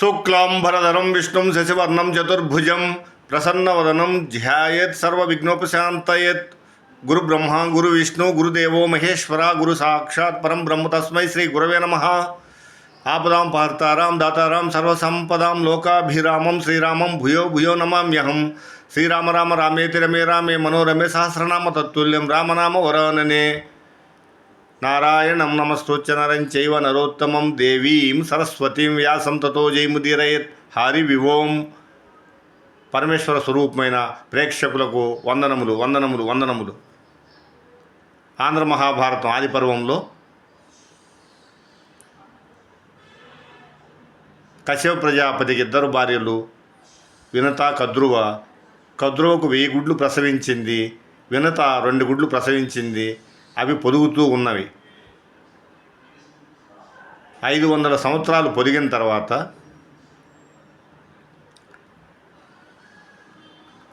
शुक्लं चतुर्भुज प्रसन्न शशिवर्णं ध्यात प्रसन्नवदनं गुरु सर्वविघ्नोपशान्तयेत्। गुरु विष्णु गुरुदेव, महेश्वरा गुरु साक्षात् परम ब्रह्म तस्म श्री गुरव नम। आपदा पार्ताराम दातारां सर्वसंपदा लोकाभिरामं, श्रीरामं, भूयो भूयो नमाम्यहम श्रीराम, राम, रामे रमे रामे, मनोरमे, सहस्रनाम तत्ल्यम रामनाम वरानने। నారాయణం నమస్తోచ్చ నరం చైవ నరోత్తమం దేవీం సరస్వతీం వ్యాసం తతో జయముదీరయత్ హరి వివోం. పరమేశ్వర స్వరూపమైన ప్రేక్షకులకు వందనములు వందనములు వందనములు. ఆంధ్ర మహాభారతం ఆది పర్వంలో కశ్యప ప్రజాపతికి ఇద్దరు భార్యలు వినత కద్రువ. కద్రువకు వెయ్యి గుడ్లు ప్రసవించింది. వినత రెండు గుడ్లు ప్రసవించింది. అవి పొదుగుతూ ఉన్నవి. ఐదు వందల సంవత్సరాలు పొదిగిన తర్వాత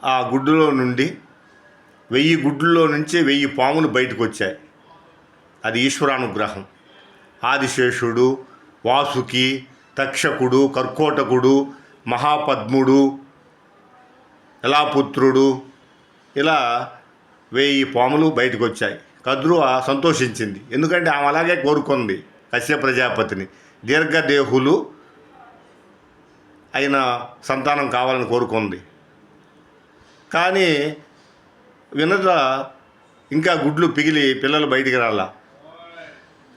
ఆ గుడ్డులో నుండి వెయ్యి గుడ్లలో నుంచి వెయ్యి పాములు బయటకు వచ్చాయి అది ఈశ్వరానుగ్రహం. ఆదిశేషుడు వాసుకి తక్షకుడు కర్కోటకుడు మహాపద్ముడు ఇలాపుత్రుడు ఇలా వెయ్యి పాములు బయటకు వచ్చాయి కద్రువ సంతోషించింది. ఎందుకంటే ఆమె అలాగే కోరుకుంది కశ్య ప్రజాపతిని. దీర్ఘదేహులు అయిన సంతానం కావాలని కోరుకుంది. కానీ వినత ఇంకా గుడ్లు పిగిలి పిల్లలు బయటికి రాలా.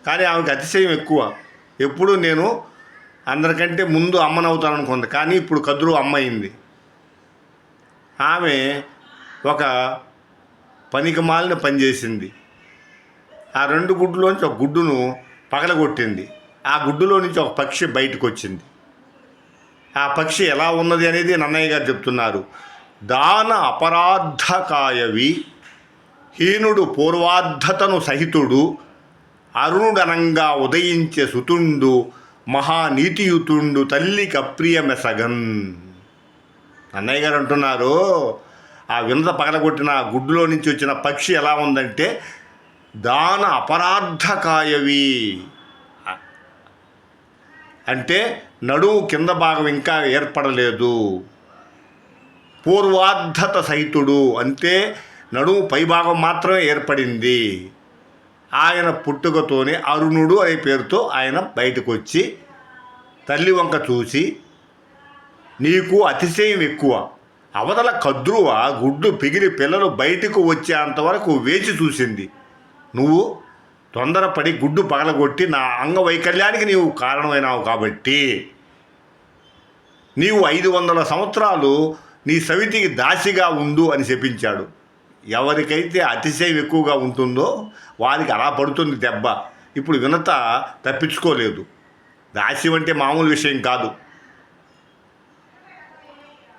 కానీ ఆమెకి అతిశయం ఎక్కువ. ఎప్పుడు నేను అందరికంటే ముందు అమ్మనవుతాను అనుకుంది కానీ ఇప్పుడు కదురు అమ్మ అయింది ఆమె ఒక పనికి మాలిన పని చేసింది. ఆ రెండు గుడ్డులోంచి ఒక గుడ్డును పగలగొట్టింది. ఆ గుడ్డులో నుంచి ఒక పక్షి బయటకు వచ్చింది ఆ పక్షి ఎలా ఉన్నది అనేది నన్నయ్య గారు చెప్తున్నారు. దాన అపరాధకాయవి హీనుడు పూర్వార్ధతను సహితుడు అరుణుడనంగా ఉదయించే సుతుండు మహానీతియుతుండు తల్లి కప్రియమెసగన్ అన్నయ్య గారు అంటున్నారు ఆ వినత పగలగొట్టిన ఆ గుడ్డులో నుంచి వచ్చిన పక్షి ఎలా ఉందంటే దాన అపరాధకాయవి. అంటే నడుము కింద భాగం ఇంకా ఏర్పడలేదు. పూర్వాద్ధత సహితుడు. అంటే నడుము పైభాగం మాత్రమే ఏర్పడింది. ఆయన పుట్టుకతోనే అరుణుడు అనే పేరుతో ఆయన బయటకు వచ్చి తల్లి వంక చూసి నీకు అతిశయం ఎక్కువ. అవతల కద్రువ గుడ్డు పిగిలి పిల్లలు బయటకు వచ్చేంతవరకు వేచి చూసింది. నువ్వు తొందరపడి గుడ్డు పగలగొట్టి నా అంగవైకల్యానికి నీవు కారణమైనావు కాబట్టి నీవు ఐదు వందల సంవత్సరాలు నీ సవితికి దాసిగా ఉండు అని చెప్పించాడు. ఎవరికైతే అతిశయం ఎక్కువగా ఉంటుందో వారికి అలా పడుతుంది దెబ్బ. ఇప్పుడు వినత తప్పించుకోలేదు. దాస్యం అంటే మామూలు విషయం కాదు.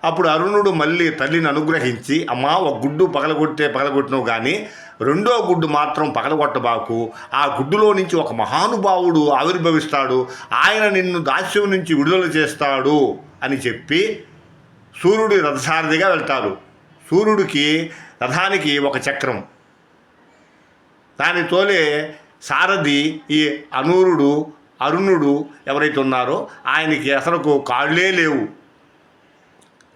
అప్పుడు అరుణుడు మళ్ళీ తల్లిని అనుగ్రహించి అమ్మా ఒక గుడ్డు పగలగొట్టే పగలగొట్టినవు కానీ రెండో గుడ్డు మాత్రం పగలగొట్టబాకు. ఆ గుడ్డులో నుంచి ఒక మహానుభావుడు ఆవిర్భవిస్తాడు. ఆయన నిన్ను దాస్యం నుంచి విడుదల చేస్తాడు అని చెప్పి సూర్యుడి రథసారథిగా వెళ్తారు. సూర్యుడికి రథానికి ఒక చక్రం. దాని తోలే సారథి ఈ అనూరుడు అరుణుడు ఎవరైతే ఉన్నారో ఆయనకి అసలుకు కాళ్ళే లేవు.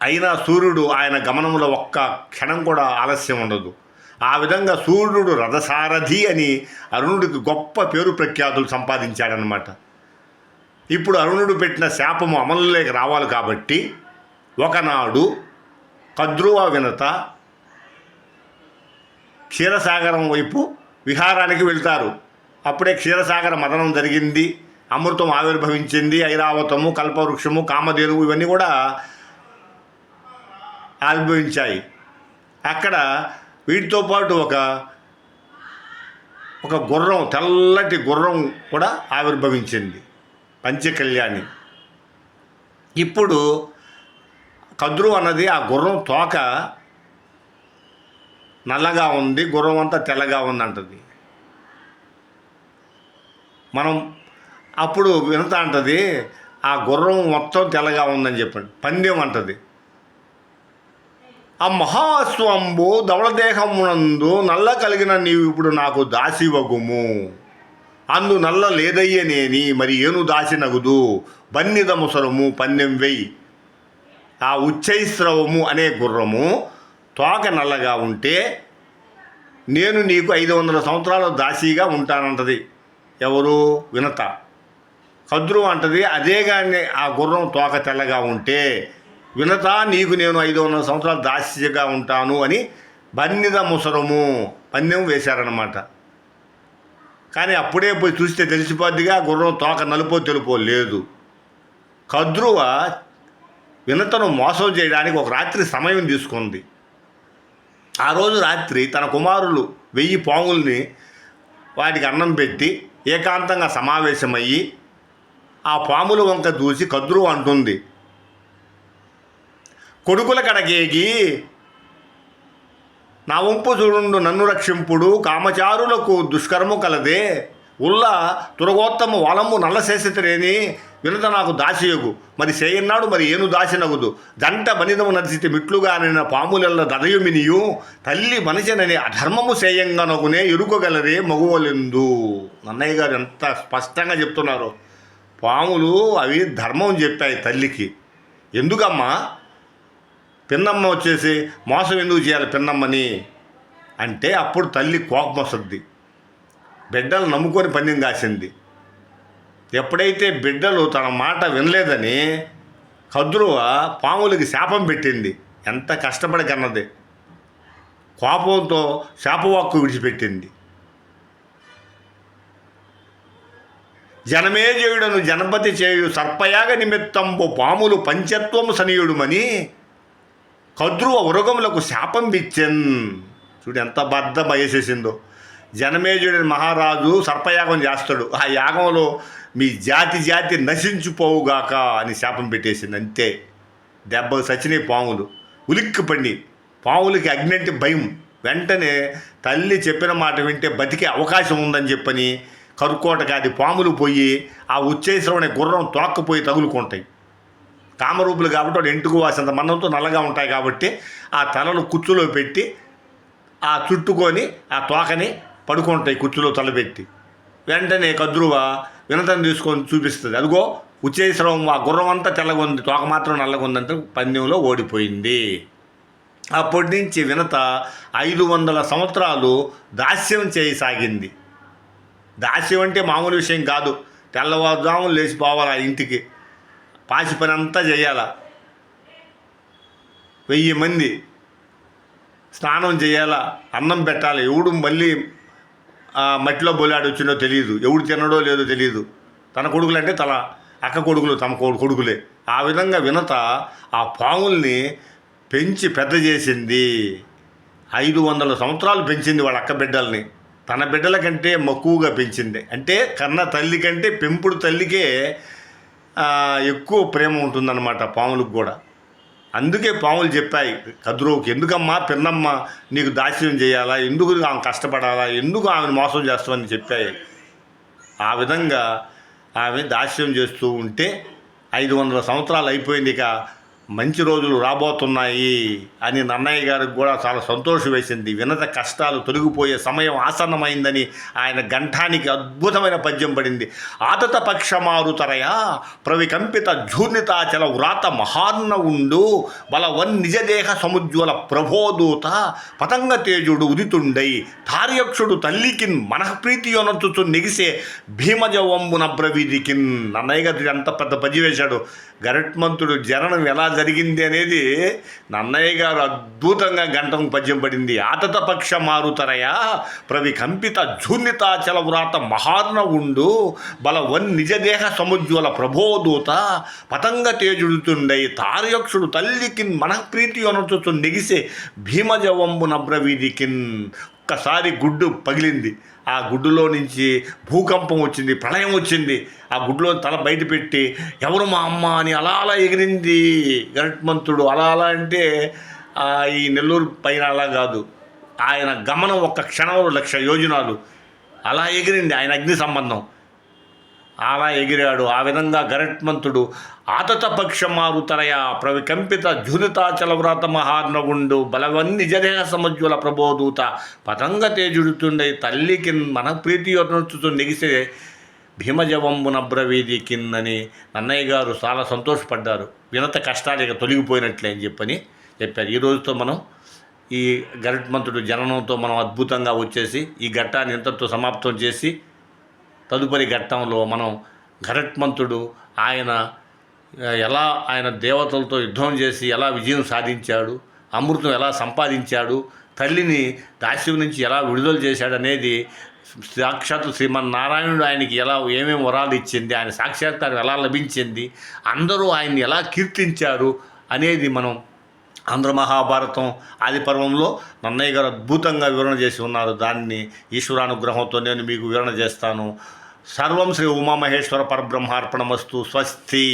అయినా సూర్యుడు ఆయన గమనంలో ఒక్క క్షణం కూడా ఆలస్యం ఉండదు. ఆ విధంగా సూర్యుడు రథసారథి అని అరుణుడికి గొప్ప పేరు ప్రఖ్యాతులు సంపాదించాడనమాట ఇప్పుడు అరుణుడు పెట్టిన శాపము అమలులోకి రావాలి కాబట్టి ఒకనాడు కద్రువ వినత క్షీరసాగరం వైపు విహారానికి వెళ్తారు. అప్పుడే క్షీరసాగర మదనం జరిగింది. అమృతం ఆవిర్భవించింది. ఐరావతము కల్పవృక్షము కామధేనువు ఇవన్నీ కూడా ఆవిర్భవించాయి అక్కడ వీటితో పాటు ఒక ఒక గుర్రం తెల్లటి గుర్రం కూడా ఆవిర్భవించింది పంచకళ్యాణి. ఇప్పుడు కద్రు అన్నది ఆ గుర్రం తోక నల్లగా ఉంది గుర్రం అంతా తెల్లగా ఉంది అంటది మనం అప్పుడు వినతా అంటది ఆ గుర్రం మొత్తం తెల్లగా ఉందని చెప్పండి. పందెం అంటది. ఆ మహాస్వంబు ధవళదేహమునందు నల్ల కలిగిన నీవు ఇప్పుడు నాకు దాసివగుము. అందు నల్ల లేదయ్యనేని మరి ఏను దాసినగుదు? బన్నిద ముసరము పన్నెం వెయ్యి ఆ ఉచ్చైస్రవము అనే గుర్రము తోక నల్లగా ఉంటే నేను నీకు ఐదు వందల సంవత్సరాల దాసీగా ఉంటానంటది. ఎవరు? వినత. కద్రు అంటది అదే కానీ ఆ గుర్రం తోక తెల్లగా ఉంటే వినత నీకు నేను ఐదు వందల సంవత్సరాలు దాస్యగా ఉంటాను అని బన్నిద ముసరము పన్నెం వేశారనమాట కానీ అప్పుడే పోయి చూస్తే తెలిసిపోద్దిగా గుర్రం తోక నలుపో తెలుపో లేదు. కద్రువ వినతను మోసం చేయడానికి ఒక రాత్రి సమయం తీసుకుంది. ఆ రోజు రాత్రి తన కుమారులు వెయ్యి పాముల్ని వాటికి అన్నం పెట్టి ఏకాంతంగా సమావేశమయ్యి ఆ పాముల వంక దూసి కద్రు అంటుంది కొడుకుల కడగేగి. నా వంపు చూడు నన్ను రక్షింపుడు కామచారులకు దుష్కర్ము కలదే. ఉల్ల తురగోత్తమ వలము నల్లశేషితరేని వినత నాకు దాసియగు. మరి చేయన్నాడు మరి ఏను దాసినగుదు. జంట బనిదము నడిచితే మిట్లుగా నిన్న పాములెల్ల దదయుమినియు తల్లి మనిషినని అధర్మము చేయంగనగునే ఎరుకగలరే మగువలెందు. నన్నయ్య గారు ఎంత స్పష్టంగా చెప్తున్నారు. పాములు అవి ధర్మం చెప్పాయి తల్లికి. ఎందుకమ్మా? పిన్నమ్మ వచ్చేసి మోసం ఎందుకు చేయాలి పిన్నమ్మని? అంటే అప్పుడు తల్లి కోపం వస్తుంది. బిడ్డలు నమ్ముకొని పందెం కాసింది. ఎప్పుడైతే బిడ్డలు తన మాట వినలేదని కద్రువ పాములకి శాపం పెట్టింది. ఎంత కష్టపడి కన్నది కోపంతో శాపవాక్కు విడిచిపెట్టింది. జనమేజయుడను జనపతి చేయు సర్పయాగ నిమిత్తంబు పాములు పంచత్వము సనీయుడుమని కద్రువ ఉరగములకు శాపం ఇచ్చెన్ చూడు ఎంత బద్ద వేసేసిందో జనమేజుడి మహారాజు సర్పయాగం చేస్తాడు. ఆ యాగంలో మీ జాతి జాతి నశించిపోవుగాక అని శాపం పెట్టేసింది. అంతే. దెబ్బ సచినాయి పాములు. ఉలిక్కి పండి పాములకి అగ్ని అంటే భయం. వెంటనే తల్లి చెప్పిన మాట వింటే బతికే అవకాశం ఉందని చెప్పని కరుక్కోటకి పాములు పోయి ఆ ఉచ్చేశ్వరం అనే గుర్రం తోక్కపోయి తగులుకుంటాయి. కామరూపులు కాబట్టి వాడు ఎంటుకు వాసినంత మన్నంతో నల్లగా ఉంటాయి కాబట్టి ఆ తలను కుచ్చులో పెట్టి ఆ చుట్టుకొని ఆ తోకని పడుకుంటాయి కుచ్చులో తలపెట్టి వెంటనే కద్రువ వినతను తీసుకొని చూపిస్తుంది. అదిగో ఉచేశ్వరం ఆ గుర్రం అంతా తెల్లగుంది తోక మాత్రం నల్లగుందంటే పందెంలో ఓడిపోయింది. అప్పటి నుంచి వినత ఐదు వందల సంవత్సరాలు దాస్యం చేయసాగింది. దాస్యం అంటే మామూలు విషయం కాదు. తెల్లవారుజాము లేచిపోవాలి ఆ ఇంటికి. పాచి పని అంతా చేయాల? వెయ్యి మంది స్నానం చేయాలా? అన్నం పెట్టాలి? ఎవడు మళ్ళీ ఆ, మట్టిలో బొలాడి వచ్చిందో తెలియదు ఎవడు తినడో లేదో తెలియదు తన కొడుకులు అంటే తన అక్క కొడుకులు తమ కొడు- కొడుకులే. ఆ విధంగా వినత ఆ పాముల్ని పెంచి పెద్ద చేసింది. ఐదు వందల సంవత్సరాలు పెంచింది వాళ్ళ అక్క బిడ్డల్ని. తన బిడ్డల కంటే మక్కువగా పెంచింది. అంటే కన్న తల్లి కంటే పెంపుడు తల్లికే ఎక్కువ ప్రేమ ఉంటుందన్నమాట పాములకు కూడా. అందుకే పాములు చెప్పాయి కదురువుకి ఎందుకమ్మా పిన్నమ్మ నీకు దాస్యం చేయాలా? ఎందుకు ఆమె కష్టపడాలా? ఎందుకు ఆమెను మోసం చేస్తామని చెప్పాయి. ఆ విధంగా ఆమె దాస్యం చేస్తూ ఉంటే ఐదు వందల సంవత్సరాలు అయిపోయింది ఇక. మంచి రోజులు రాబోతున్నాయి అని నన్నయ్య గారికి కూడా చాలా సంతోషం వేసింది. వినత కష్టాలు తొలగిపోయే సమయం ఆసన్నమైందని ఆయన గంఠానికి అద్భుతమైన పద్యం పడింది. ఆతత ప్రవి ప్రవికంపిత జూర్ణితాచల వ్రాత మహాన్న ఉండు బలవన్ నిజదేహ సముజ్వల ప్రభోదూత పతంగ తేజుడు ఉదితుండై తార్యక్షుడు తల్లికిన్ మనఃప్రీతి యొనచుచు నెగిసే భీమజవంబున బ్రవీదికిన్. నన్నయ్య గారు అంత పెద్ద పద్యం వేశాడు. గరట్మంతుడు జననం ఎలా జరిగింది అనేది నన్నయ్య గారు అద్భుతంగా గంటం పద్యం పడింది. ఆతత పక్ష మారుతరయా ప్రవి కంపిత జూన్యతాచల వ్రాత మహార్ణ ఉండు బల వన్ నిజదేహ సముజ్వల ప్రభోదూత పతంగ తేజుడుతుండై తార్యక్షుడు తల్లికిన్ మనఃప్రీతి అనొచ్చు నెగిసే భీమజవంబు నబ్రవీధికిన్ ఒక్కసారి గుడ్డు పగిలింది. ఆ గుడ్డులో నుంచి భూకంపం వచ్చింది ప్రళయం వచ్చింది. ఆ గుడ్లో తల బయట పెట్టి ఎవరు మా అమ్మ? అని అలా అలా ఎగిరింది గరుత్మంతుడు అలా అలా అంటే ఈ నెల్లూరు పైన అలా కాదు. ఆయన గమనం ఒక్క క్షణంలో లక్ష యోజనాలు. అలా ఎగిరింది ఆయన అగ్ని సంబంధం. అలా ఎగిరాడు. ఆ విధంగా గరట్మంతుడు ఆతత పక్షమారుతరయ ప్రవికంపిత ఝునితాచల వ్రత మహార్ణవుండు బలవన్ని జదేహ సముజ్వల ప్రబోధూత పతంగ తేజుడుతుండే తల్లికి మన ప్రీతి నిగిసే నెగిసే భీమజవంబున బ్రవీది కిందని నన్నయ్య గారు చాలా సంతోషపడ్డారు. వినత కష్టాలు ఇక తొలగిపోయినట్లే అని చెప్పని చెప్పారు. ఈ రోజుతో మనం ఈ గరట్మంతుడు జననంతో మనం అద్భుతంగా వచ్చేసి ఈ ఘట్టాన్ని ఇంతటితో సమాప్తం చేసి తదుపరి ఘట్టంలో మనం గరుత్మంతుడు ఆయన ఎలా ఆయన దేవతలతో యుద్ధం చేసి ఎలా విజయం సాధించాడు అమృతం ఎలా సంపాదించాడు తల్లిని దాస్యం నుంచి ఎలా విడుదల చేశాడు అనేది సాక్షాత్తు శ్రీమన్నారాయణుడు ఆయనకి ఎలా ఏమేమి వరాలు ఇచ్చింది ఆయన సాక్షాత్కారం ఎలా లభించింది అందరూ ఆయన్ని ఎలా కీర్తించారు అనేది మనం ఆంధ్ర మహాభారతం ఆది పర్వంలో నన్నయ్య గారు అద్భుతంగా వివరణ చేసి ఉన్నారు. దాన్ని ఈశ్వరానుగ్రహంతో నేను మీకు వివరణ చేస్తాను. సర్వం శ్రీ ఉమామహేశ్వర పరబ్రహ్మార్పణమస్తు స్వస్తి